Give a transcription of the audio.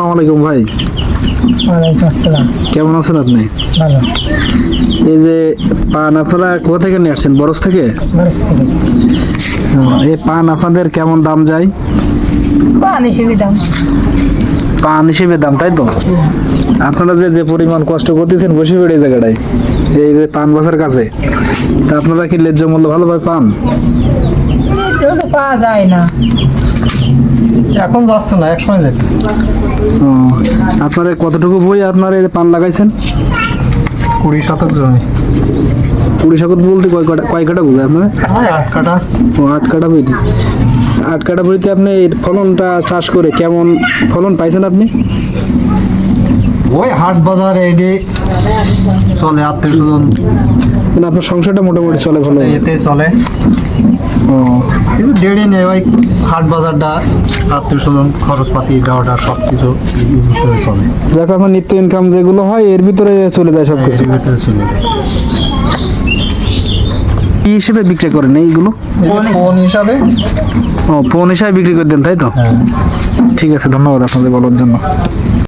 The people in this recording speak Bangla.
আসসালামু আলাইকুম ভাই। কেমন আছেন আপনি? এই যে পান আপনারা কোথা থেকে নিয়ে আসছেন? বরস থেকে? এই পান আপনাদের কেমন দাম যায়? পানি হিসেবে দাম। তাই তো? আপনারা যে যে পরিমাণ কষ্ট করতেছেন বসে পড়ে এই জায়গাটায় যে এই যে পান বাসার কাছে তা আপনারা কি ন্যায্য মূল্য ভালোভাবে পান? পাওয়া যায় না। এখন যাচ্ছে না এক সময় যেত আপনারা কতটুকু বই আপনারা পান লাগাইছেন? কুড়ি শতক জমি। কুড়ি শতক বলতে কয় কাটা কয় কাটা বোঝায় আপনারা? আট কাটা ও আট কাটা বইতে আট কাটা বইতে আপনি ফলনটা চাষ করে কেমন ফলন পাইছেন আপনি? ওই হাট বাজার এডি চলে আত্মীয় স্বজন। মানে আপনার সংসারটা মোটামুটি চলে ভালো। এতে চলে। ও কিন্তু দেরি নেই ওই হাট বাজারটা আত্মীয় স্বজন খরচপাতি দেওয়াটা সব কিছু ভিতরে চলে। যাক আপনার নিত্য ইনকাম যেগুলো হয় এর ভিতরে চলে যায় সব কিছু ভিতরে চলে যায়। কি হিসেবে বিক্রি করেন এইগুলো? ফোন হিসাবে। ও ফোন হিসাবে বিক্রি করে দেন তাই তো? হ্যাঁ। ঠিক আছে ধন্যবাদ আপনাদের বলার জন্য।